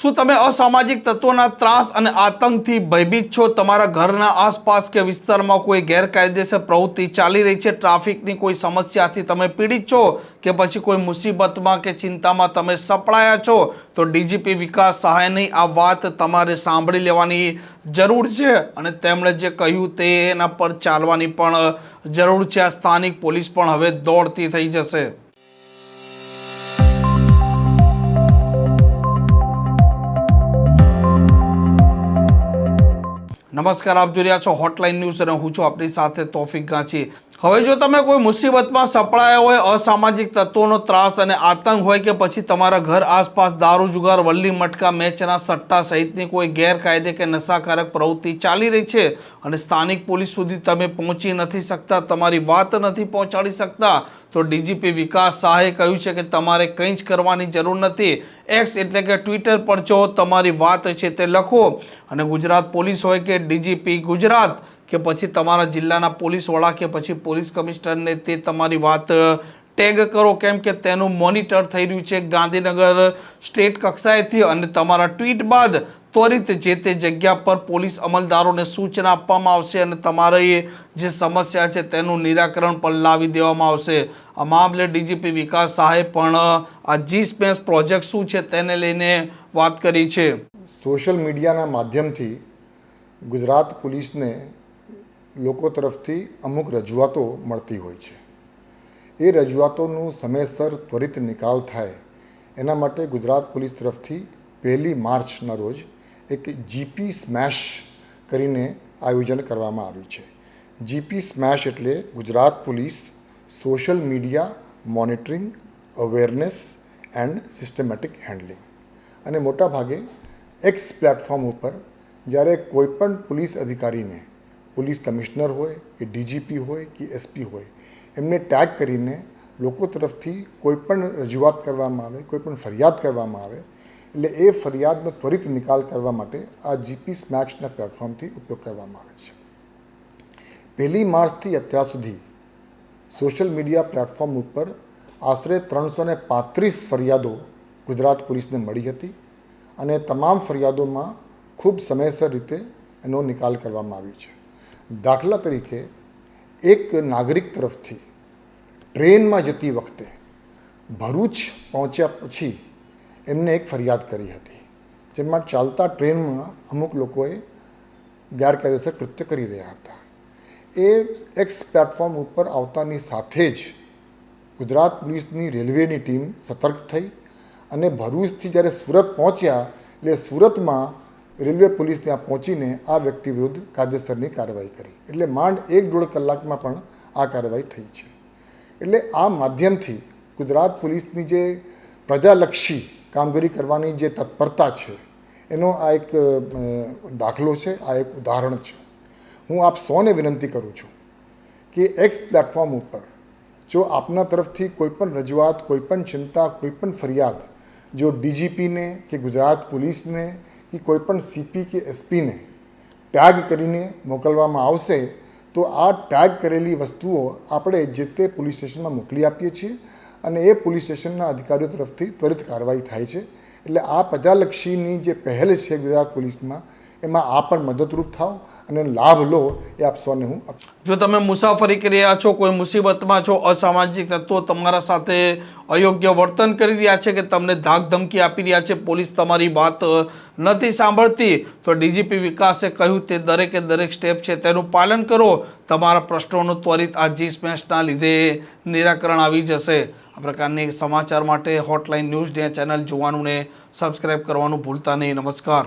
શું તમે અસામાજિક તત્વોના ત્રાસ અને આતંકથી ભયભીત છો? તમારા ઘરના આસપાસ કે વિસ્તારમાં કોઈ ગેરકાયદેસર પ્રવૃત્તિ ચાલી રહી છે? ટ્રાફિકની કોઈ સમસ્યાથી તમે પીડિત છો કે પછી કોઈ મુસીબતમાં કે ચિંતામાં તમે સપડાયા છો? તો ડીજીપી વિકાસ સહાયની આ વાત તમારે સાંભળી લેવાની જરૂર છે અને તેમણે જે કહ્યું તે એના પર ચાલવાની પણ જરૂર છે. આ સ્થાનિક પોલીસ પણ હવે દોડતી થઈ જશે. નમસ્કાર, આપ જોઈ રહ્યા છો હોટલાઇન ન્યૂઝ અને હું છું આપણી સાથે તોફિક ગાંચી. હવે જો તમે કોઈ મુસીબતમાં સપડાયા હોય, અસામાજિક તત્વોનો ત્રાસ અને આતંક હોય કે પછી તમારા ઘર આસપાસ દારૂ જુગાર, વલ્લી મટકા, મેચના સટ્ટા સહિતની કોઈ ગેરકાયદે કે નશાકારક પ્રવૃત્તિ ચાલી રહી છે અને સ્થાનિક પોલીસ સુધી તમે પહોંચી નથી શકતા, તમારી વાત નથી પહોંચાડી શકતા તો ડીજીપી વિકાસ શાહે કહ્યું છે કે તમારે કંઈ જ કરવાની જરૂર નથી. એક્સ એટલે કે ટ્વિટર પર જો તમારી વાત છે તે લખો. અને ગુજરાત પોલીસ હોય કે ડીજીપી ગુજરાત, કે પછી તમારા જિલ્લાના પોલીસ વડા કે પછી પોલીસ કમિશનરને તે તમારી વાત ટેગ કરો. કેમ કે તેનું મોનિટર થઈ રહ્યું છે ગાંધીનગર સ્ટેટ કક્ષાએથી. અને તમારા ટ્વીટ બાદ ત્વરિત જે તે જગ્યા પર પોલીસ અમલદારોને સૂચના આપવામાં આવશે અને તમારી જે સમસ્યા છે તેનું નિરાકરણ પણ લાવી દેવામાં આવશે. આ મામલે ડીજીપી વિકાસ શાહે પણ, આ જી સ્પેસ પ્રોજેક્ટ શું છે તેને લઈને વાત કરી છે. સોશિયલ મીડિયાના માધ્યમથી ગુજરાત પોલીસને લોકો તરફથી અમુક રજૂઆતો મળતી હોય છે. એ રજૂઆતોનું સમયસર ત્વરિત નિકાલ થાય. એના માટે ગુજરાત પોલીસ તરફથી પહેલી માર્ચના રોજ એક જીપી સ્મેશ કરીને આયોજન કરવામાં આવ્યું છે. જીપી સ્મેશ એટલે Gujarat police social media monitoring awareness and systematic handling અને મોટા ભાગે એક્સ પ્લેટફોર્મ ઉપર જ્યારે કોઈપણ પોલીસ અધિકારીને, પોલીસ કમિશનર હોય કે ડીજીપી હોય કે એસપી હોય, એમને ટેગ કરીને લોકો તરફથી કોઈપણ રજૂઆત કરવામાં આવે, કોઈપણ ફરિયાદ કરવામાં આવે એટલે એ ફરિયાદનો ત્વરિત નિકાલ કરવા માટે આ જીપી સ્મેક્સના પ્લેટફોર્મથી ઉપયોગ કરવામાં આવે છે. પહેલી માર્ચથી અત્યાર સુધી સોશિયલ મીડિયા પ્લેટફોર્મ ઉપર આશરે ત્રણસો ને પાંત્રીસ ફરિયાદો ગુજરાત પોલીસને મળી હતી અને તમામ ફરિયાદોમાં ખૂબ સમયસર રીતે એનો નિકાલ કરવામાં આવ્યો છે. દાખલા તરીકે એક નાગરિક તરફથી ટ્રેનમાં જતી વખતે ભરૂચ પહોંચ્યા પછી એમને એક ફરિયાદ કરી હતી, જેમાં ચાલતા ટ્રેનમાં અમુક લોકોએ ગેરકાયદેસર કૃત્ય કરી રહ્યા હતા. એ એક્સ પ્લેટફોર્મ ઉપર આવતાની સાથે જ ગુજરાત પોલીસની રેલવેની ટીમ સતર્ક થઈ અને ભરૂચથી જ્યારે સુરત પહોંચ્યા, એટલે સુરતમાં રેલવે પોલીસ ત્યાં પહોંચીને આ વ્યક્તિ વિરુદ્ધ કાયદેસરની કાર્યવાહી કરી. એટલે માંડ એક દોઢ કલાકમાં પણ આ કાર્યવાહી થઈ છે. એટલે આ માધ્યમથી ગુજરાત પોલીસની જે પ્રજાલક્ષી કામગીરી કરવાની જે તત્પરતા છે, એનો આ એક દાખલો છે, આ એક ઉદાહરણ છે. હું આપ સૌને વિનંતી કરું છું કે એક્સ પ્લેટફોર્મ ઉપર જો આપના તરફથી કોઈપણ રજૂઆત કોઈપણ ચિંતા કોઈપણ ફરિયાદ, જો ડીજીપીને કે ગુજરાત પોલીસને કે કોઈપણ સીપી કે એસપીને ટેગ કરીને મોકલવામાં આવશે, તો આ ટેગ કરેલી વસ્તુઓ આપણે જે તે પોલીસ સ્ટેશનમાં મોકલી આપીએ છીએ. અને એ પોલીસ સ્ટેશનના અધિકારીઓ તરફથી ત્વરિત કાર્યવાહી થાય છે. એટલે આ પ્રજાલક્ષીની જે પહેલ છે ગુજરાત પોલીસમાં, એમાં આ પણ મદદરૂપ થાવ. અને લાભ લો એ આપ હું જો તમે મુસાફરી કરી રહ્યા છો, કોઈ મુસીબતમાં છો, અસામાજિક તત્વો તમારા સાથે અયોગ્ય વર્તન કરી રહ્યા છે કે તમને ધાક ધમકી આપી રહ્યા છે, પોલીસ તમારી વાત નથી સાંભળતી, તો ડીજીપી વિકાસે કહ્યું તે દરેકે દરેક સ્ટેપ છે તેનું પાલન કરો. તમારા પ્રશ્નોનું ત્વરિત આ જી સ્મેશના લીધે નિરાકરણ આવી જશે. આ પ્રકારની સમાચાર માટે હોટલાઇન ન્યૂઝ ડે ચેનલ જોવાનું ને સબસ્ક્રાઇબ કરવાનું ભૂલતા નહીં. નમસ્કાર.